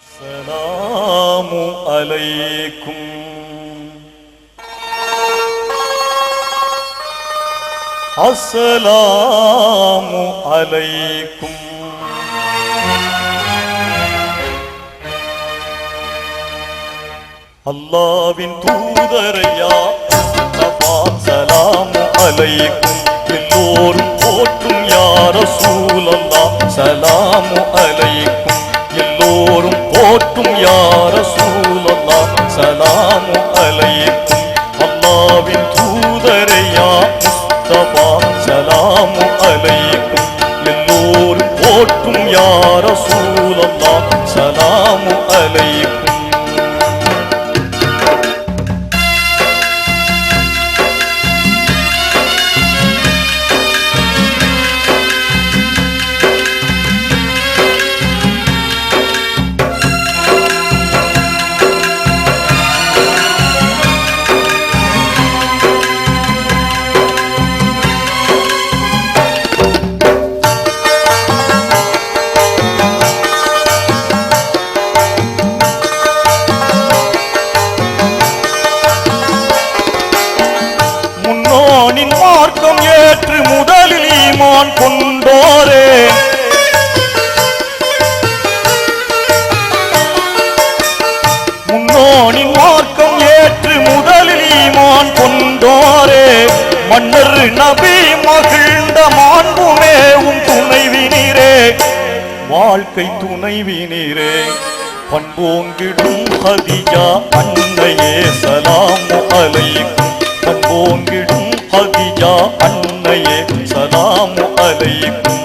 السلام عليكم السلام عليكم அல்லாவின் தூதரையா முஸ்தபா சலாமு அலைக்கும் எல்லோரும் போற்றும் யார சூழல்லா சலாமு அலைக்கும் எல்லோரும் போற்றும் யார சூழலாம் சலாமு தோரே மன்னர் நபி மகிழ்ந்த மாண்புமே உன் உம் துணைவினீரே வாழ்க்கை துணைவினீரே பண்போங்கிடும் ஹதியா அன்னையே சலாமு அலைக்கும். பண்போங்கிடும் ஹதியா அன்னையே சலாமு அலைக்கும்.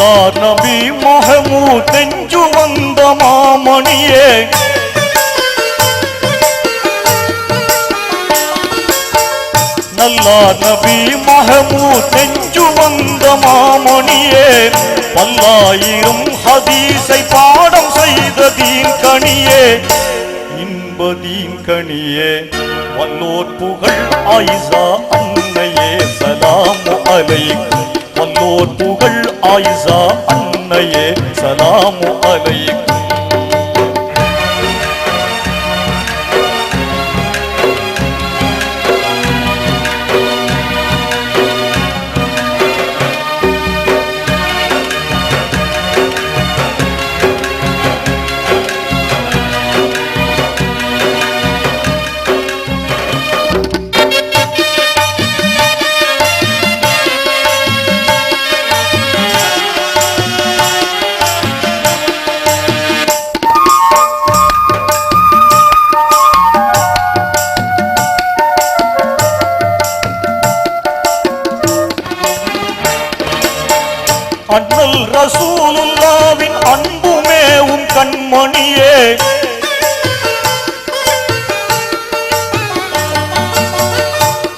நல்லார் நபி முகமு தெஞ்சு வந்த மாமணியே. நல்லார் நபி மகமு தெஞ்சு வந்த மாமணியே. பல்லாயிரம் ஹதீஸை பாடம் செய்த தீன் இன்ப இன்பதீன் கனியே வல்லோர் புகழ் ஆயிசா அன்னையே. சலாம் அலைக்கும் வல்லோர் புகழ் ஆயிசா அன்னையே சலாமு அலைக்கும். அன்புமே உன் கண்மணியே.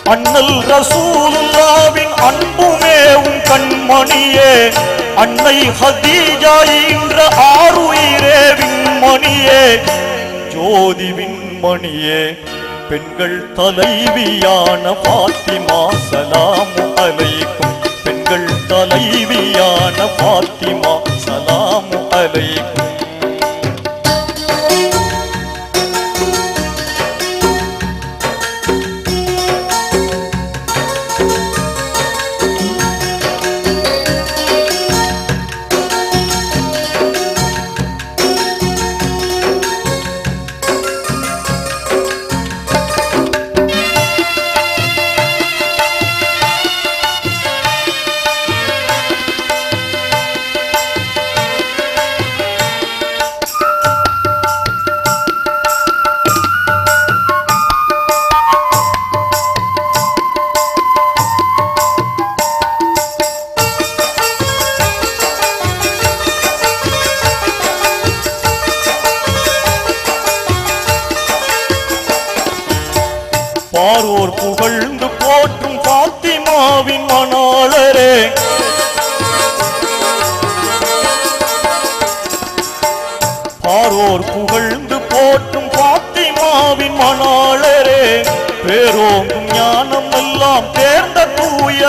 அண்ணல் ரசூலுல்லாவின் அன்புமே உன் கண்மணியே. அன்னை ஹதீஜா என்ற ஆறுயிரே விண்மணியே. ஜோதி விண்மணியே பெண்கள் தலைவியான பாத்திமா சலாமு அலைக்கும். பெண்கள் தலைவியான பாத்திமா சலாமு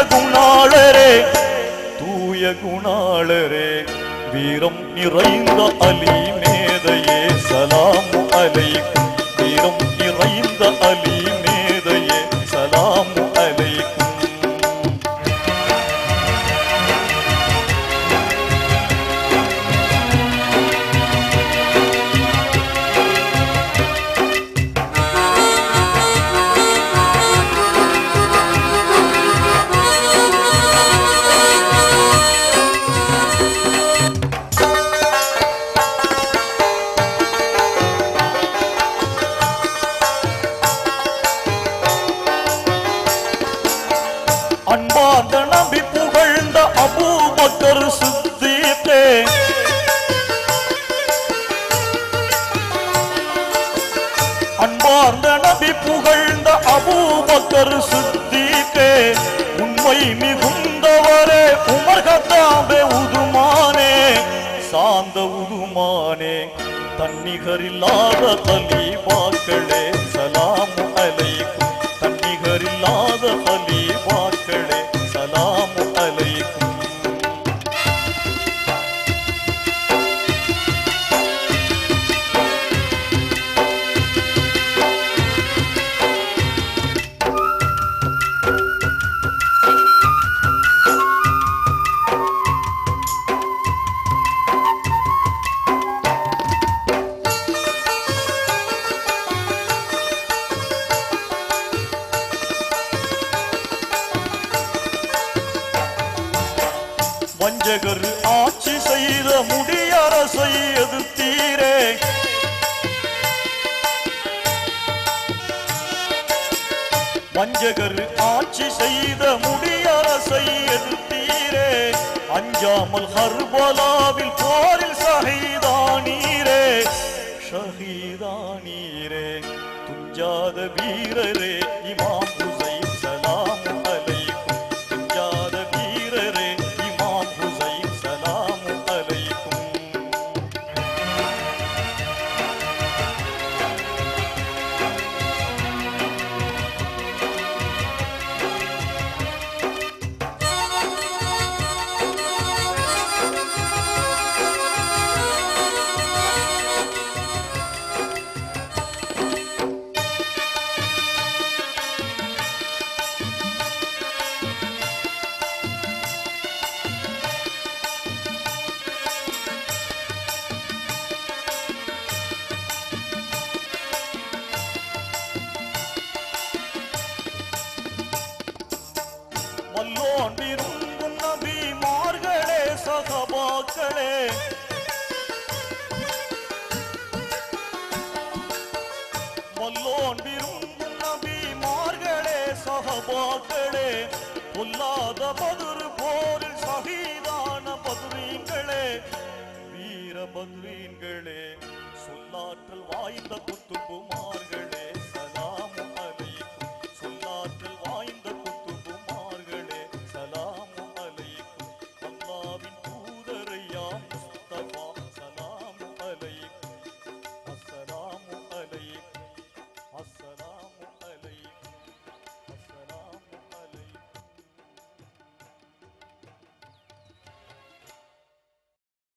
குணாளரே. தூய குணாளரே வீரம் நிறைந்த அலி மேதையே சலாம் அலைக்கும் வீரம் நிறைந்த அலி அபூபக்கர் சித்தீக்கே உண்மை மிகுந்தவரே உமர் கத்தாபே உதுமானே சாந்த உதுமானே தன்னிகரில்லாத தலி தலீபாக்களே சலாமு அலைக்கும் தன்னிகரில்லாத தலீபாக்களே ஆட்சி செய்த முடியரசை எதிர்த்தீரே. வஞ்சகர் ஆட்சி செய்த முடியரசை எதிர்த்தீரே. அஞ்சாமல் ஹர்பலாவில் போரில் சகிதானீரே சகிதானீரே துஞ்சாத வீரரே. பொல்லாத போரில் சகிதான பதுரீங்களே வீர பதுரீங்களே சொல்லாற்றல் வாய்ந்த குத்துபு